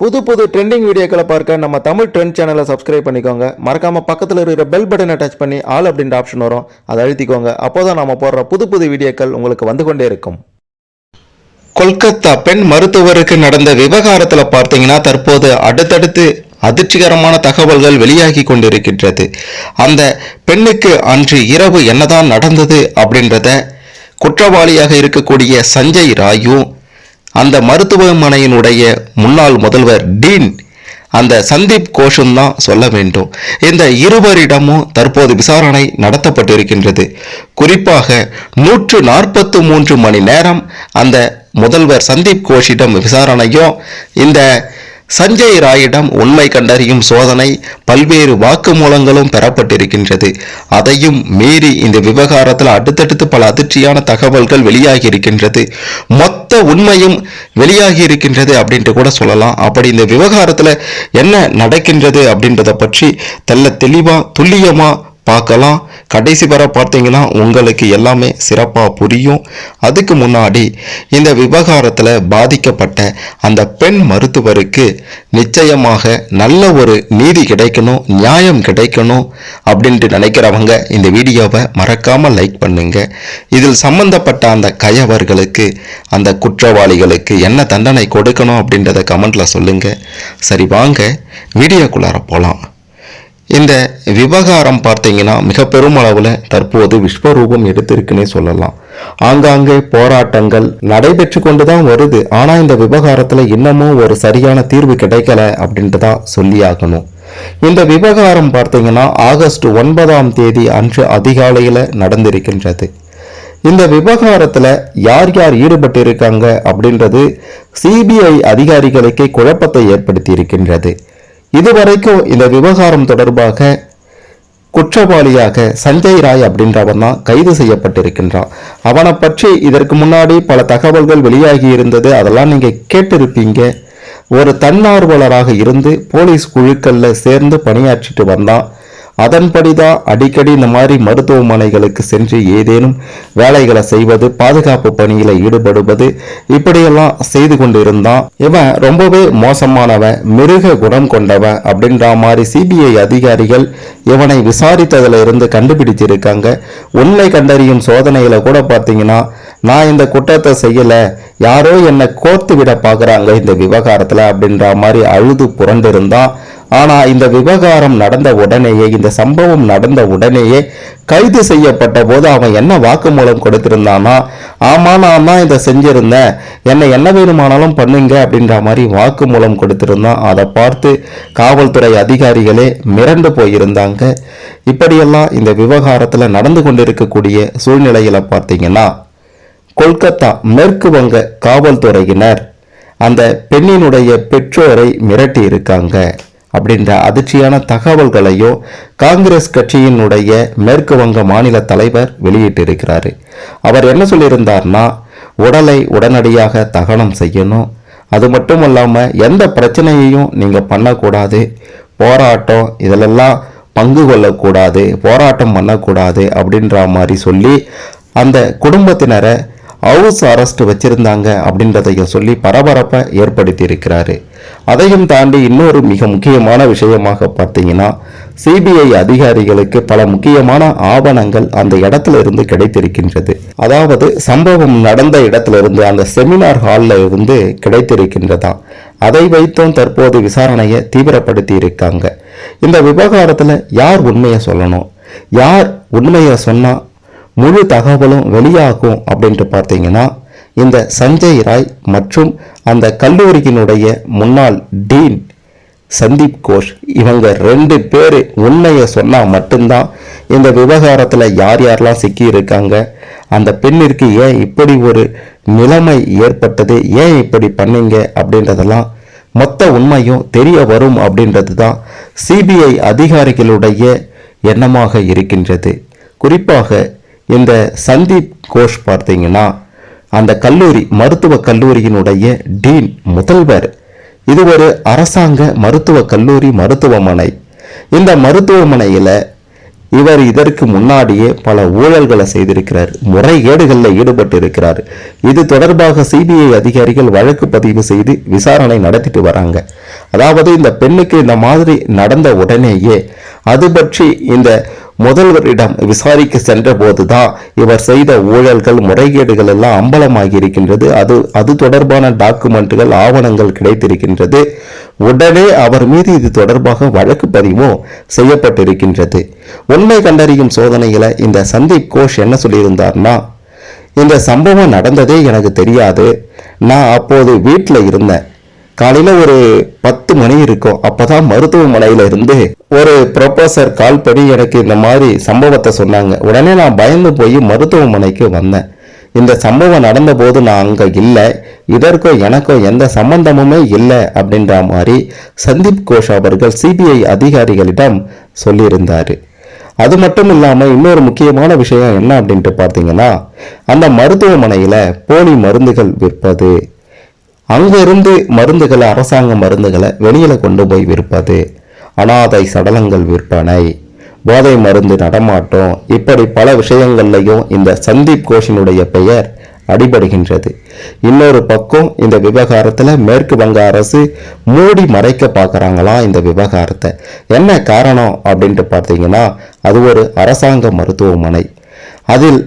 புது புது ட்ரெண்டிங் வீடியோக்களை பார்க்க நம்ம தமிழ் ட்ரெண்ட் சேனலை சப்ஸ்கிரைப் பண்ணிக்கோங்க. மறக்காமல் பக்கத்தில் இருக்கிற பெல் பட்டனை டச் பண்ணி ஆல் அப்படின்ற ஆப்ஷன் வரும். அதை அழுத்திக்கோங்க. அப்போதான் நம்ம போடுற புது புது வீடியோக்கள் உங்களுக்கு வந்து கொண்டே இருக்கும். கொல்கத்தா பெண் மருத்துவருக்கு நடந்த விவகாரத்தில் பார்த்தீங்கன்னா தற்போது அடுத்தடுத்து அதிர்ச்சிகரமான தகவல்கள் வெளியாகி கொண்டிருக்கின்றது. அந்த பெண்ணுக்கு அன்று இரவு என்னதான் நடந்தது அப்படின்றத குற்றவாளியாக இருக்கக்கூடிய சஞ்சய் ராயும் அந்த மருத்துவமனையினுடைய முன்னாள் முதல்வர் டீன் அந்த சந்தீப் கோஷும் தான் சொல்ல வேண்டும். இந்த இருவரிடமும் தற்போது விசாரணை நடத்தப்பட்டிருக்கின்றது. குறிப்பாக நூற்று நாற்பத்து மூன்று மணி நேரம் அந்த முதல்வர் சந்தீப் கோஷிடம் விசாரணையும் இந்த சஞ்சய் ராயிடம் உண்மை கண்டறியும் சோதனை பல்வேறு வாக்குமூலங்களும் பெறப்பட்டிருக்கின்றது. அதையும் மீறி இந்த விவகாரத்தில் அடுத்தடுத்து பல அதிர்ச்சியான தகவல்கள் வெளியாகி இருக்கின்றது மொத்த உண்மையும் வெளியாகி இருக்கின்றது அப்படின்ட்டு கூட சொல்லலாம். அப்படி இந்த விவகாரத்தில் என்ன நடக்கின்றது அப்படின்றத பற்றி தெல்ல தெளிவாக துல்லியமாக பார்க்கலாம். கடைசி வர பார்த்தீங்கன்னா உங்களுக்கு எல்லாமே சிறப்பாக புரியும். அதுக்கு முன்னாடி இந்த விவகாரத்தில் பாதிக்கப்பட்ட அந்த பெண் மருத்துவருக்கு நிச்சயமாக நல்ல ஒரு நீதி கிடைக்கணும் நியாயம் கிடைக்கணும் அப்படின்ட்டு நினைக்கிறவங்க இந்த வீடியோவை மறக்காமல் லைக் பண்ணுங்க. இதில் சம்பந்தப்பட்ட அந்த கயவர்களுக்கு அந்த குற்றவாளிகளுக்கு என்ன தண்டனை கொடுக்கணும் அப்படின்றத கமெண்ட்டில் சொல்லுங்கள் சரி வாங்க. வீடியோக்குள்ளார போகலாம் இந்த விவகாரம் பார்த்தீங்கன்னா மிக பெருமளவில் தற்போது விஸ்வரூபம் எடுத்திருக்குன்னே சொல்லலாம். ஆங்காங்கே போராட்டங்கள் நடைபெற்று கொண்டு தான் வருது. ஆனால் இந்த விவகாரத்தில் இன்னமும் ஒரு சரியான தீர்வு கிடைக்கல அப்படின்ட்டு தான் சொல்லியாகணும். இந்த விவகாரம் பார்த்தீங்கன்னா ஆகஸ்ட் ஒன்பதாம் தேதி அன்று அதிகாலையில் நடந்திருக்கின்றது. இந்த விவகாரத்தில் யார் யார் ஈடுபட்டு இருக்காங்க அப்படின்றது சிபிஐ அதிகாரிகளுக்கே குழப்பத்தை ஏற்படுத்தி இருக்கின்றது இதுவரைக்கும் இந்த விவகாரம் தொடர்பாக குற்றவாளியாக சஞ்சய் ராய் அப்படின்றவன் தான் கைது செய்யப்பட்டிருக்கின்றான். அவனை பற்றி இதற்கு முன்னாடி பல தகவல்கள் வெளியாகி இருந்தது. அதெல்லாம் நீங்கள் கேட்டிருப்பீங்க. ஒரு தன்னார்வலராக இருந்து போலீஸ் குழுக்களில் சேர்ந்து பணியாற்றிட்டு வந்தான். அதன்படிதான் அடிக்கடி இந்த மாதிரி மருத்துவமனைகளுக்கு சென்று ஏதேனும் வேலைகளை செய்வது பாதுகாப்பு பணியில ஈடுபடுவது இப்படியெல்லாம் செய்து கொண்டிருந்தான் இவன் ரொம்பவே மோசமானவன் மிருக குணம் கொண்டவன் அப்படின்ற மாதிரி சிபிஐ அதிகாரிகள் இவனை விசாரித்ததுல இருந்து கண்டுபிடிச்சிருக்காங்க. உண்மை கண்டறியும் சோதனையில கூட பார்த்தீங்கன்னா நான் இந்த குற்றத்தை செய்யல யாரோ என்னை கோர்த்து விட பார்க்குறாங்க இந்த விவகாரத்துல அப்படின்ற மாதிரி அழுது புரண்டிருந்தான் ஆனால் இந்த விவகாரம் நடந்த உடனேயே இந்த சம்பவம் நடந்த உடனேயே கைது செய்யப்பட்ட போது அவன் என்ன வாக்குமூலம் கொடுத்திருந்தானா ஆமா நான் தான் இதை செஞ்சிருந்தேன். என்னை என்ன வேணுமானாலும் பண்ணுங்க அப்படின்ற மாதிரி வாக்குமூலம் கொடுத்திருந்தான். அதை பார்த்து காவல்துறை அதிகாரிகளே மிரண்டு போயிருந்தாங்க. இப்படியெல்லாம் இந்த விவகாரத்தில் நடந்து கொண்டிருக்கக்கூடிய சூழ்நிலையில பார்த்தீங்கன்னா கொல்கத்தா மேற்கு வங்க காவல்துறையினர் அந்த பெண்ணினுடைய பெற்றோரை மிரட்டி இருக்காங்க. அப்படின்ற அதிர்ச்சியான தகவல்களையும் காங்கிரஸ் கட்சியினுடைய மேற்கு வங்க மாநில தலைவர் வெளியிட்டிருக்கிறாரு. அவர் என்ன சொல்லியிருந்தார்னா உடலை உடனடியாக தகனம் செய்யணும். அது மட்டும் இல்லாமல் எந்த பிரச்சனையையும் நீங்கள் பண்ணக்கூடாது. போராட்டம் இதிலெல்லாம் பங்கு கொள்ளக்கூடாது. போராட்டம் பண்ணக்கூடாது. அப்படின்ற மாதிரி சொல்லி அந்த குடும்பத்தினரை ஹவுஸ் அரெஸ்ட் வச்சிருந்தாங்க அப்படின்றதையும் சொல்லி பரபரப்பை ஏற்படுத்தி இருக்கிறாரு அதையும் தாண்டி இன்னொரு மிக முக்கியமான விஷயமாக பார்த்தீங்கன்னா சிபிஐ அதிகாரிகளுக்கு பல முக்கியமான ஆவணங்கள் அந்த இடத்துல இருந்து கிடைத்திருக்கின்றது. அதாவது சம்பவம் நடந்த இடத்துல இருந்து அந்த செமினார் ஹாலில் இருந்து கிடைத்திருக்கின்றதா? அதை வைத்தும் தற்போது விசாரணையை தீவிரப்படுத்தி இருக்காங்க இந்த விவகாரத்தில் யார் உண்மையை சொல்லணும்? யார் உண்மையை சொன்னால் முழு தகவலும் வெளியாகும் அப்படின்ட்டு பார்த்தீங்கன்னா இந்த சஞ்சய் ராய் மற்றும் அந்த கல்லூரியினுடைய முன்னாள் டீன் சந்தீப் கோஷ் இவங்க ரெண்டு பேர் உண்மையை சொன்னால் மட்டும்தான் இந்த விவகாரத்தில் யார் யாரெல்லாம் சிக்கி இருக்காங்க அந்த பெண்ணிற்கு ஏன் இப்படி ஒரு நிலைமை ஏற்பட்டது ஏன் இப்படி பண்ணீங்க அப்படின்றதெல்லாம் மொத்த உண்மையும் தெரிய வரும் அப்படின்றது தான் சிபிஐ அதிகாரிகளுடைய எண்ணமாக இருக்கின்றது. குறிப்பாக இந்த சந்தீப் கோஷ் பார்த்தீங்கன்னா அந்த கல்லூரி மருத்துவ கல்லூரியினுடைய டீன் முதல்வர். இது ஒரு அரசாங்க மருத்துவ கல்லூரி மருத்துவமனை. இந்த மருத்துவமனையில் இவர் இதற்கு முன்னாடியே பல ஊழல்களை செய்திருக்கிறார் முறைகேடுகளில் ஈடுபட்டு இருக்கிறார் இது தொடர்பாக சிபிஐ அதிகாரிகள் வழக்கு பதிவு செய்து விசாரணை நடத்திட்டு வராங்க. அதாவது இந்த பெண்ணுக்கு இந்த மாதிரி நடந்த உடனேயே அது பற்றி இந்த முதல்வரிடம் விசாரிக்க சென்ற போதுதான் இவர் செய்த ஊழல்கள் முறைகேடுகள் எல்லாம் அம்பலமாகி இருக்கின்றது அது அது தொடர்பான டாக்குமெண்ட்டுகள் ஆவணங்கள் கிடைத்திருக்கின்றது. உடனே அவர் மீது இது தொடர்பாக வழக்கு பதிவும் செய்யப்பட்டிருக்கின்றது. உண்மை கண்டறியும் சோதனையில இந்த சந்தீப் கோஷ் என்ன சொல்லியிருந்தார்னா இந்த சம்பவம் நடந்ததே எனக்கு தெரியாது. நான் அப்போது வீட்டில் இருந்தேன். காலையில ஒரு பத்து மணி இருக்கும். அப்பதான் மருத்துவமனையில இருந்து ஒரு ப்ரொஃபசர் கால் பண்ணி எனக்கு இந்த மாதிரி சம்பவத்தை சொன்னாங்க. உடனே நான் பயந்து போய் மருத்துவமனைக்கு வந்தேன். இந்த சம்பவம் நடந்தபோது நான் அங்க இல்லை. இதற்கோ எனக்கும் எந்த சம்பந்தமுமே இல்லை அப்படின்ற மாதிரி சந்தீப் கோஷ் அவர்கள் சிபிஐ அதிகாரிகளிடம் சொல்லியிருந்தார். அது மட்டும் இல்லாமல் இன்னொரு முக்கியமான விஷயம் என்ன அப்படின்ட்டு பார்த்தீங்கன்னா அந்த மருத்துவமனையில் போலி மருந்துகள் விற்பது. அங்கிருந்து மருந்துகளை அரசாங்க மருந்துகளை வெளியில கொண்டு போய் விற்பது. அனாதை சடலங்கள் விற்பனை. போதை மருந்து நடமாட்டம். இப்படி பல விஷயங்கள்லையும் இந்த சந்தீப் கோஷினுடைய பெயர் அடிபடுகின்றது. இன்னொரு பக்கம் இந்த விவகாரத்தில் மேற்கு வங்க அரசு மூடி மறைக்க பார்க்குறாங்களா இந்த விவகாரத்தை. என்ன காரணம் அப்படின்ட்டு பார்த்தீங்கன்னா அது ஒரு அரசாங்க மருத்துவமனை. அதில்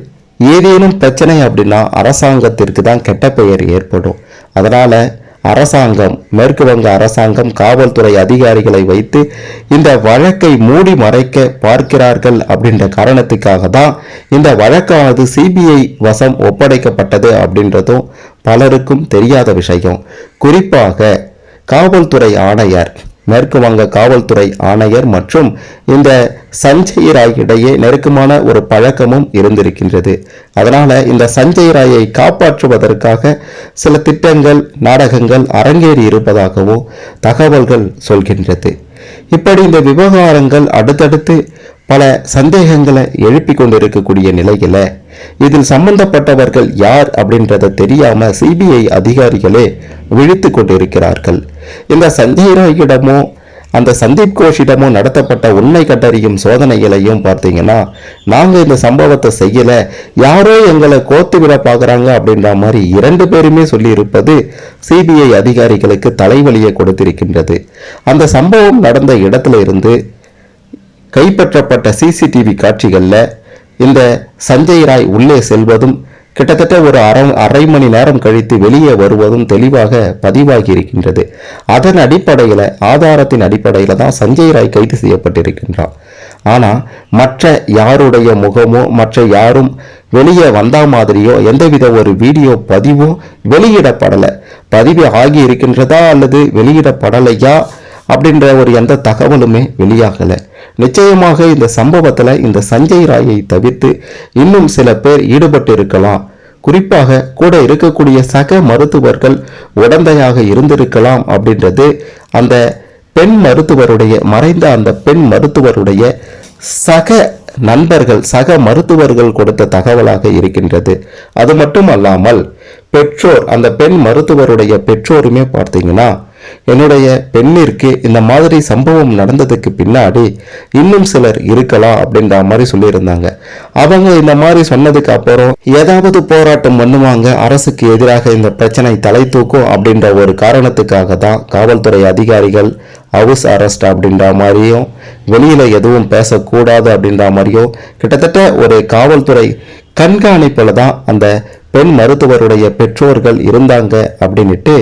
ஏதேனும் பிரச்சனை அப்படின்னா அரசாங்கத்திற்கு தான் கெட்ட பெயர் ஏற்படும். அதனால் அரசாங்கம் மேற்கு வங்க அரசாங்கம் காவல்துறை அதிகாரிகளை வைத்து இந்த வழக்கை மூடி மறைக்க பார்க்கிறார்கள் அப்படின்ற காரணத்துக்காக தான் இந்த வழக்கானது சிபிஐ வசம் ஒப்படைக்கப்பட்டது அப்படின்றதும் பலருக்கும் தெரியாத விஷயம். குறிப்பாக காவல்துறை ஆணையர் மேற்கு வங்க காவல்துறை ஆணையர் மற்றும் இந்த சஞ்சய் ராய் இடையே நெருக்கமான ஒரு பழக்கமும் இருந்திருக்கின்றது. அதனால இந்த சஞ்சய் ராயை காப்பாற்றுவதற்காக சில திட்டங்கள் நாடகங்கள் அரங்கேறி இருப்பதாகவும் தகவல்கள் சொல்கின்றது. இப்படி இந்த விவகாரங்கள் அடுத்தடுத்து பல சந்தேகங்களை எழுப்பி கொண்டிருக்கக்கூடிய நிலையில இதில் சம்பந்தப்பட்டவர்கள் யார் அப்படின்றத தெரியாம சிபிஐ அதிகாரிகளே விழித்து கொண்டிருக்கிறார்கள். இந்த சந்தேகிடமோ அந்த சந்தீப் கோஷிடமோ நடத்தப்பட்ட உண்மை கண்டறியும் சோதனைகளையும் பார்த்தீங்கன்னா நாங்கள் இந்த சம்பவத்தை செய்யல யாரோ எங்களை கோத்து விட பார்க்குறாங்க அப்படின்ற மாதிரி இரண்டு பேருமே சொல்லியிருப்பது சிபிஐ அதிகாரிகளுக்கு தலைவலியை கொடுத்திருக்கின்றது. அந்த சம்பவம் நடந்த இடத்துல இருந்து கைப்பற்றப்பட்ட சிசிடிவி காட்சிகளில் இந்த சஞ்சய் ராய் உள்ளே செல்வதும் கிட்டத்தட்ட ஒரு அரை அரை மணி நேரம் கழித்து வெளியே வருவதும் தெளிவாக பதிவாகி இருக்கின்றது அதன் அடிப்படையில் ஆதாரத்தின் அடிப்படையில் தான் சஞ்சய் ராய் கைது செய்யப்பட்டிருக்கின்றான் ஆனால் மற்ற யாருடைய முகமோ மற்ற யாரும் வெளியே வந்தா மாதிரியோ எந்தவித ஒரு வீடியோ பதிவோ வெளியிடப்படலை. பதிவு ஆகி இருக்கின்றதா அல்லது வெளியிடப்படலையா அப்படின்ற ஒரு எந்த தகவலுமே வெளியாகலை. நிச்சயமாக இந்த சம்பவத்தில் இந்த சஞ்சய் ராயை தவிர்த்து இன்னும் சில பேர் ஈடுபட்டு இருக்கலாம் குறிப்பாக கூட இருக்கக்கூடிய சக மருத்துவர்கள் உடந்தையாக இருந்திருக்கலாம் அப்படின்றது அந்த பெண் மருத்துவருடைய மறைந்த அந்த பெண் மருத்துவருடைய சக நண்பர்கள் சக மருத்துவர்கள் கொடுத்த தகவலாக இருக்கின்றது. அது மட்டும் அல்லாமல் பெற்றோர் அந்த பெண் மருத்துவருடைய பெற்றோருமே பார்த்தீங்கன்னா என்னுடைய பெண்ணிற்கு இந்த மாதிரி சம்பவம் நடந்ததுக்கு பின்னாடி இன்னும் சிலர் இருக்கலாம் அப்படின்ற மாதிரி சொல்லியிருந்தாங்க. அவங்க இந்த மாதிரி சொன்னதுக்கு அப்புறம் ஏதாவது போராட்டம் பண்ணுவாங்க அரசுக்கு எதிராக இந்த பிரச்சனை தலை தூக்கும் அப்படின்ற ஒரு காரணத்துக்காக தான் காவல்துறை அதிகாரிகள் ஹவுஸ் அரெஸ்ட் அப்படின்ற மாதிரியும் வெளியில எதுவும் பேசக்கூடாது அப்படின்ற மாதிரியும் கிட்டத்தட்ட ஒரு காவல்துறை கண்காணிப்பில் தான் அந்த பெண் மருத்துவருடைய பெற்றோர்கள் இருந்தாங்க அப்படின்னுட்டு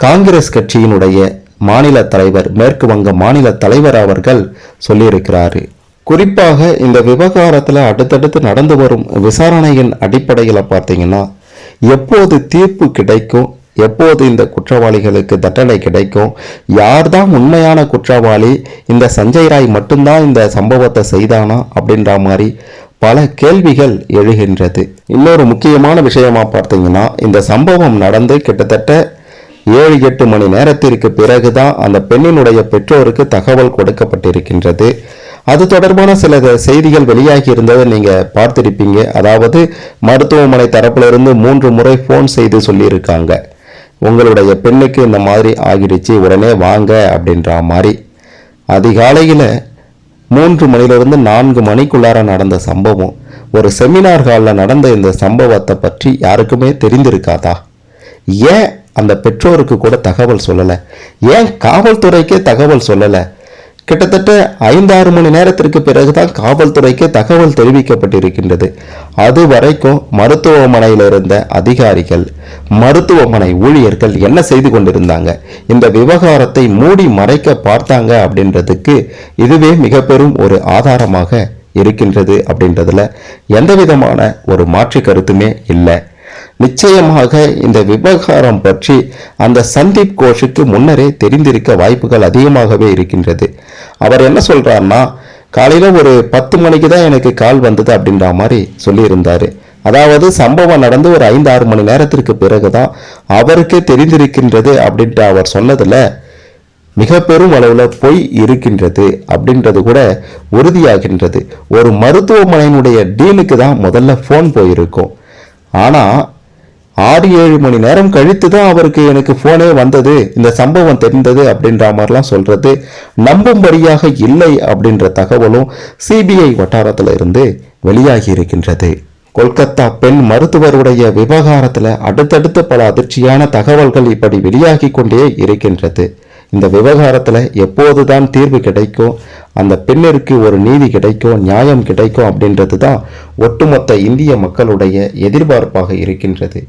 காங்கிரஸ் கட்சியினுடைய மாநில தலைவர் மேற்கு வங்க மாநில தலைவர் அவர்கள் சொல்லியிருக்கிறாரு. குறிப்பாக இந்த விவகாரத்தில் அடுத்தடுத்து நடந்து வரும் விசாரணையின் அடிப்படையில் பார்த்தீங்கன்னா எப்போது தீர்ப்பு கிடைக்கும் எப்போது இந்த குற்றவாளிகளுக்கு தண்டனை கிடைக்கும் யார்தான் உண்மையான குற்றவாளி இந்த சஞ்சய் ராய் மட்டும்தான் இந்த சம்பவத்தை செய்தானா அப்படின்ற மாதிரி பல கேள்விகள் எழுகின்றது. இன்னொரு முக்கியமான விஷயமா பார்த்தீங்கன்னா இந்த சம்பவம் நடந்து கிட்டத்தட்ட ஏழு எட்டு மணி நேரத்திற்கு பிறகுதான் அந்த பெண்ணினுடைய பெற்றோருக்கு தகவல் கொடுக்கப்பட்டிருக்கின்றது. அது தொடர்பான சில செய்திகள் வெளியாகி இருந்ததை நீங்க பார்த்திருப்பீங்க. அதாவது மருத்துவமனை தரப்பிலிருந்து மூன்று முறை ஃபோன் செய்து சொல்லியிருக்காங்க. உங்களுடைய பெண்ணுக்கு இந்த மாதிரி ஆகிடுச்சு உடனே வாங்க அப்படின்ற மாதிரி. அதிகாலையில் மூன்று மணிலிருந்து நான்கு மணிக்குள்ளார நடந்த சம்பவம். ஒரு செமினார் ஹாலில் நடந்த இந்த சம்பவத்தை பற்றி யாருக்குமே தெரிந்திருக்காதா? ஏன் அந்த பெற்றோருக்கு கூட தகவல் சொல்லலை. ஏன் காவல்துறைக்கே தகவல் சொல்லலை? கிட்டத்தட்ட ஐந்தாறு மணி நேரத்திற்கு பிறகுதான் காவல்துறைக்கு தகவல் தெரிவிக்கப்பட்டிருக்கின்றது. அது வரைக்கும் மருத்துவமனையில் இருந்த அதிகாரிகள் மருத்துவமனை ஊழியர்கள் என்ன செய்து கொண்டிருந்தாங்க? இந்த விவகாரத்தை மூடி மறைக்க பார்த்தாங்க அப்படின்றதுக்கு இதுவே மிக பெரும் ஒரு ஆதாரமாக இருக்கின்றது அப்படின்றதுல எந்த விதமான ஒரு மாற்று கருத்துமே இல்லை. நிச்சயமாக இந்த விவகாரம் பற்றி அந்த சந்தீப் கோஷுக்கு முன்னரே தெரிந்திருக்க வாய்ப்புகள் அதிகமாகவே இருக்கின்றது. அவர் என்ன சொல்கிறாருன்னா காலையில் ஒரு பத்து மணிக்கு தான் எனக்கு கால் வந்தது அப்படின்ற மாதிரி சொல்லியிருந்தார். அதாவது சம்பவம் நடந்து ஒரு ஐந்து ஆறு மணி நேரத்திற்கு பிறகு தான் அவருக்கே தெரிந்திருக்கின்றது அப்படின்ட்டு அவர் சொன்னதில் மிக பெரும் அளவில் பொய் இருக்கின்றது அப்படின்றது கூட உறுதியாகின்றது. ஒரு மருத்துவமனையினுடைய டீனுக்கு தான் முதல்ல ஃபோன் போயிருக்கும். ஆனால் ஆறு ஏழு மணி நேரம் கழித்து தான் அவருக்கு எனக்கு ஃபோனே வந்தது. இந்த சம்பவம் தெரிந்தது அப்படின்ற மாதிரிலாம் சொல்றது நம்பும்படியாக இல்லை அப்படின்ற தகவலும் சிபிஐ வட்டாரத்தில் இருந்து வெளியாகி இருக்கின்றது. கொல்கத்தா பெண் மருத்துவருடைய விவகாரத்தில் அடுத்தடுத்து பல அதிர்ச்சியான தகவல்கள் இப்படி வெளியாகி கொண்டே இருக்கின்றது. இந்த விவகாரத்தில் எப்போதுதான் தீர்வு கிடைக்கும் அந்த பெண்ணிற்கு ஒரு நீதி கிடைக்கும் நியாயம் கிடைக்கும் அப்படின்றது தான் ஒட்டுமொத்த இந்திய மக்களுடைய எதிர்பார்ப்பாக இருக்கின்றது.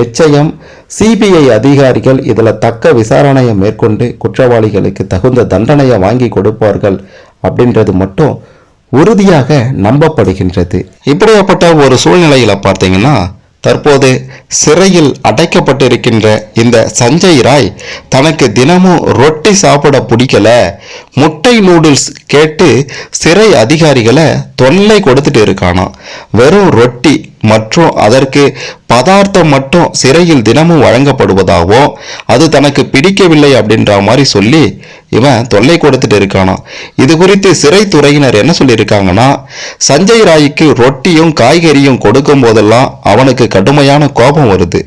நிச்சயம் சிபிஐ அதிகாரிகள் இதில் தக்க விசாரணையை மேற்கொண்டு குற்றவாளிகளுக்கு தகுந்த தண்டனையை வாங்கி கொடுப்பார்கள் அப்படின்றது மட்டும் உறுதியாக நம்பப்படுகின்றது. இப்படியாப்பட்ட ஒரு சூழ்நிலையில் பார்த்தீங்கன்னா தற்போது சிறையில் அடைக்கப்பட்டிருக்கின்ற இந்த சஞ்சய் ராய் தனக்கு தினமும் ரொட்டி சாப்பிட பிடிக்கல. முட்டை நூடுல்ஸ் கேட்டு சிறை அதிகாரிகளை தொல்லை கொடுத்துட்டு இருக்கானாம். வெறும் ரொட்டி மற்றும் அதற்கு பதார்த்தம் மட்டும் சிறையில் தினமும் வழங்கப்படுவதாகவும் அது தனக்கு பிடிக்கவில்லை அப்படின்ற மாதிரி சொல்லி இவன் தொல்லை கொடுத்துட்டு இருக்கானாம். இது குறித்து சிறைத்துறையினர் என்ன சொல்லியிருக்காங்கன்னா சஞ்சய் ராய்க்கு ரொட்டியும் காய்கறியும் கொடுக்கும் போதெல்லாம் அவனுக்கு கடுமையான கோபம் வருது.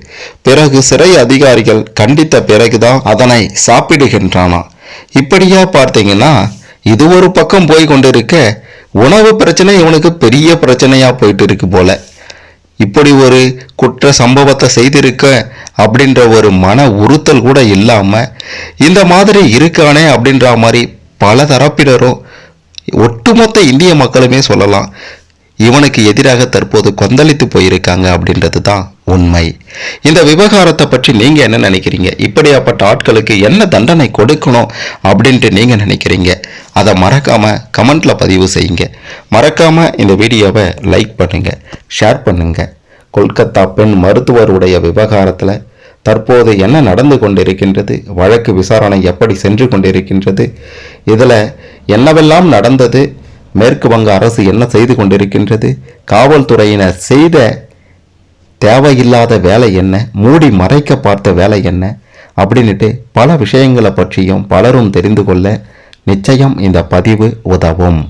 பிறகு சிறை அதிகாரிகள் கண்டித்த பிறகுதான் அதனை சாப்பிடுகின்றானாம். இப்படியா பார்த்தீங்கன்னா இது ஒரு பக்கம் போய் கொண்டிருக்க உணவு பிரச்சனை இவனுக்கு பெரிய பிரச்சனையா போயிட்டு இருக்கு போல. இப்படி ஒரு குற்ற சம்பவத்தை செய்திருக்க அப்படின்ற ஒரு மன உறுத்தல் கூட இல்லாமல் இந்த மாதிரி இருக்கானே அப்படின்ற மாதிரி பல தரப்பினரும் ஒட்டுமொத்த இந்திய மக்களுமே சொல்லலாம். இவனுக்கு எதிராக தற்போது கொந்தளித்து போயிருக்காங்க அப்படின்றது தான் உண்மை. இந்த விவகாரத்தை பற்றி நீங்கள் என்ன நினைக்கிறீங்க? இப்படியாப்பட்ட ஆட்களுக்கு என்ன தண்டனை கொடுக்கணும் அப்படின்ட்டு நீங்கள் நினைக்கிறீங்க? அதை மறக்காமல் கமெண்டில் பதிவு செய்யுங்க. மறக்காமல் இந்த வீடியோவை லைக் பண்ணுங்கள் ஷேர் பண்ணுங்கள் கொல்கத்தா பெண் மருத்துவருடைய விவகாரத்தில் தற்போது என்ன நடந்து கொண்டிருக்கின்றது? வழக்கு விசாரணை எப்படி சென்று கொண்டிருக்கின்றது? இதில் என்னவெல்லாம் நடந்தது? மேற்கு வங்க அரசு என்ன செய்து கொண்டிருக்கின்றது? காவல்துறையினர் செய்த தேவையில்லாத வேலை என்ன? மூடி மறைக்க பார்த்த வேலை என்ன? அப்படின்னுட்டு பல விஷயங்களை பற்றியும் பலரும் தெரிந்து கொள்ள நிச்சயம் இந்த பதிவு உதவும்.